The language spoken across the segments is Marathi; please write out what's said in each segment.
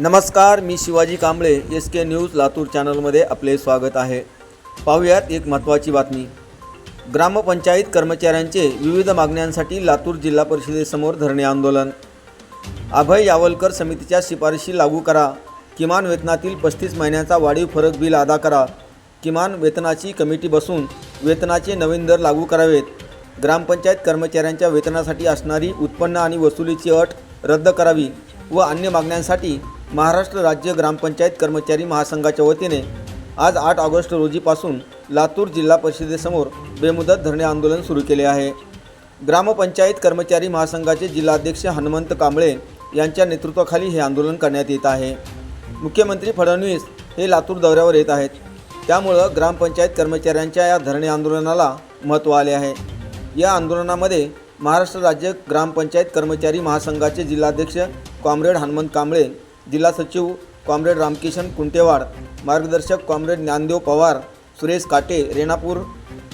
नमस्कार मी Shivaji Kamble S K news Latur चॅनलमध्ये आपले स्वागत आहे. पाहूयात एक महत्त्वाची बातमी. ग्रामपंचायत कर्मचाऱ्यांचे विविध मागण्यांसाठी लातूर जिल्हा परिषदेसमोर धरणे आंदोलन. अभय यावलकर समितीच्या शिफारशी लागू करा. किमान वेतनातील पस्तीस महिन्यांचा वाढीव फरक बिल अदा करा. किमान वेतनाची कमिटी बसून वेतनाचे नवीन दर लागू करावेत. ग्रामपंचायत कर्मचाऱ्यांच्या वेतनासाठी असणारी उत्पन्न आणि वसुलीची अट रद्द करावी व अन्य मागण्यांसाठी महाराष्ट्र राज्य ग्रामपंचायत कर्मचारी महासंघाच्या वतीने आज आठ ऑगस्ट रोजीपासून लातूर जिल्हा परिषदेसमोर बेमुदत धरणे आंदोलन सुरू केले आहे. ग्रामपंचायत कर्मचारी महासंघाचे जिल्हाध्यक्ष हनुमंत कांबळे यांच्या नेतृत्वाखाली हे आंदोलन करण्यात येत आहे. मुख्यमंत्री फडणवीस हे लातूर दौऱ्यावर येत आहेत. त्यामुळं ग्रामपंचायत कर्मचाऱ्यांच्या या धरणे आंदोलनाला महत्त्व आले आहे. या आंदोलनामध्ये महाराष्ट्र राज्य ग्रामपंचायत कर्मचारी महासंघाचे जिल्हाध्यक्ष कॉम्रेड हनुमंत कांबळे जिल्हा सचिव कॉम्रेड रामकिशन कुंटेवाड मार्गदर्शक कॉम्रेड ज्ञानदेव पवार सुरेश काटे रेणापूर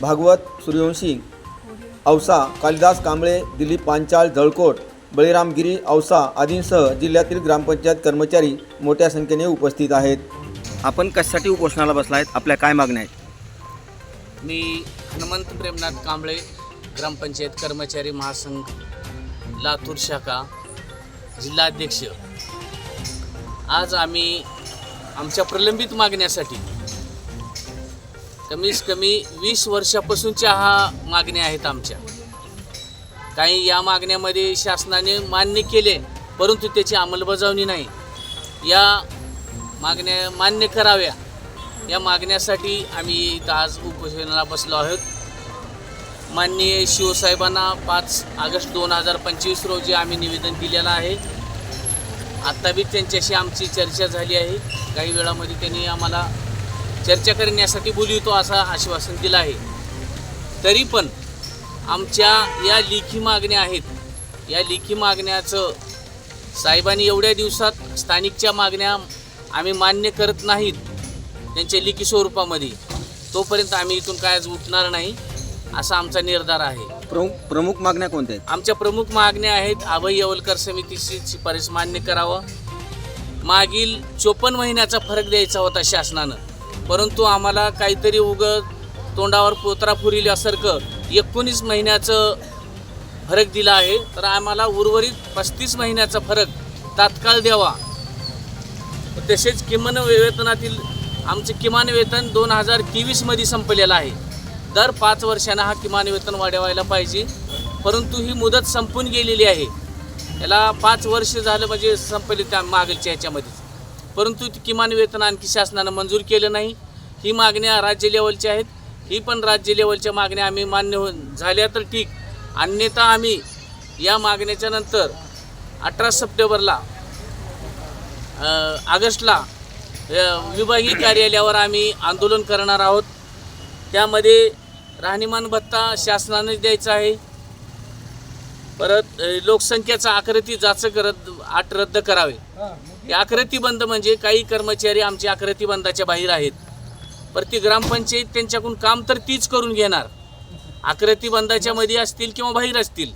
भागवत सूर्यवंशी औसा कालिदास कांबळे दिलीप पांचाळ जळकोट बळीराम गिरी औसा आदींसह जिल्ह्यातील ग्रामपंचायत कर्मचारी मोठ्या संख्येने उपस्थित आहेत. आपण कशासाठी उपोषणाला बसला आहेत? आपल्या काय मागण्या आहेत? मी हनुमंत प्रेमनाथ कांबळे ग्रामपंचायत कर्मचारी महासंघ लातूर शाखा जिल्हाध्यक्ष. आज आम्ही आमच्या प्रलंबित मागण्यासाठी कमीत कमी वीस वर्षापासूनच्या हा मागण्या आहेत आमच्या. काही या मागण्यामध्ये शासनाने मान्य केले परंतु त्याची अंमलबजावणी नाही. या मागण्या मान्य कराव्या. या मागण्यासाठी आम्ही इथं आज उपोषणाला बसलो आहोत. माननीय शिवसाहेबांना पाच ऑगस्ट दोन हजार पंचवीस रोजी आम्ही निवेदन दिलेलं आहे. आत्ता बी त्यांच्याशी आमची चर्चा झाली आहे. काही वेळामध्ये त्यांनी आम्हाला चर्चा करण्यासाठी बोलवतो असं आश्वासन दिलं आहे. तरी पण आमच्या या लेखी मागण्या आहेत. या लेखी मागण्याचं साहेबांनी एवढ्या दिवसात स्थानिकच्या मागण्या आम्ही मान्य करत नाहीत त्यांच्या लिखी स्वरूपामध्ये. तोपर्यंत आम्ही इथून काय उठणार नाही असा आमचा निर्धार आहे. प्रमुख प्रमुख मागण्या कोणत्या आहेत? आमच्या प्रमुख मागण्या आहेत अभय येवलकर समितीची शिफारस मान्य करावं. मागील चोपन्न महिन्याचा फरक द्यायचा होता शासनानं. परंतु आम्हाला काहीतरी उग तोंडावर पोत्रा फुरिल्यासारखं एकोणीस महिन्याचं फरक दिला आहे. तर आम्हाला उर्वरित पस्तीस महिन्याचा फरक तात्काळ द्यावा. तसेच किमान वेतनातील आमचे किमान वेतन दोन हजार तेवीसमध्ये संपलेलं आहे. दर पाच वर्षांना हा किमान वेतन वाढवायला पाहिजे. परंतु ही मुदत संपून गेलेली आहे. याला पाच वर्ष झालं म्हणजे संपले त्या मागच्या ह्याच्यामध्ये. परंतु किमान वेतन आणखी शासनानं मंजूर केलं नाही. ही मागण्या राज्य लेवलच्या आहेत. ही पण राज्य लेवलच्या मागण्या आम्ही मान्य हो झाल्या तर ठीक. अन्यथा आम्ही या मागण्याच्या नंतर अठरा सप्टेंबरला ऑगस्टला विभागीय कार्यालयावर आम्ही आंदोलन करणार आहोत. त्यामध्ये राहणीमान भत्ता शासनाने द्यायचा आहे. परत लोकसंख्येचा आकृती जाचं करत आठ रद्द करावे. आकृती बंद म्हणजे काही कर्मचारी आमचे आकृती बंदाच्या बाहेर आहेत. पर ती ग्रामपंचायत त्यांच्याकडून काम तर तीच करून घेणार. आकृती बंदाच्या मध्ये असतील किंवा बाहेर असतील.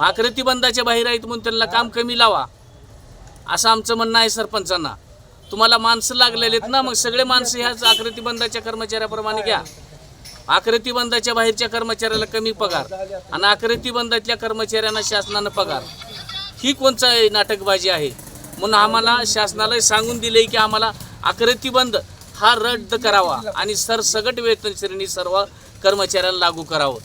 आकृती बंदाच्या बाहेर आहेत म्हणून त्यांना काम कमी लावा. असं आमचं म्हणणं आहे सरपंचांना. तुम्हाला माणसं लागलेले आहेत ना मग सगळे माणसं ह्याच आकृती बंदाच्या कर्मचाऱ्याप्रमाणे घ्या. आकृती बंदाच्या बाहेरच्या कर्मचाऱ्याला कमी पगार आणि आकृती बंदातल्या कर्मचाऱ्यांना शासनानं पगार. ही कोणचा नाटकबाजी आहे? म्हणून आम्हाला शासनाला सांगून दिले की आम्हाला आकृती बंद हा रद्द करावा आणि सरसगट वेतन श्रेणी सर्व कर्मचाऱ्यांना लागू करावं.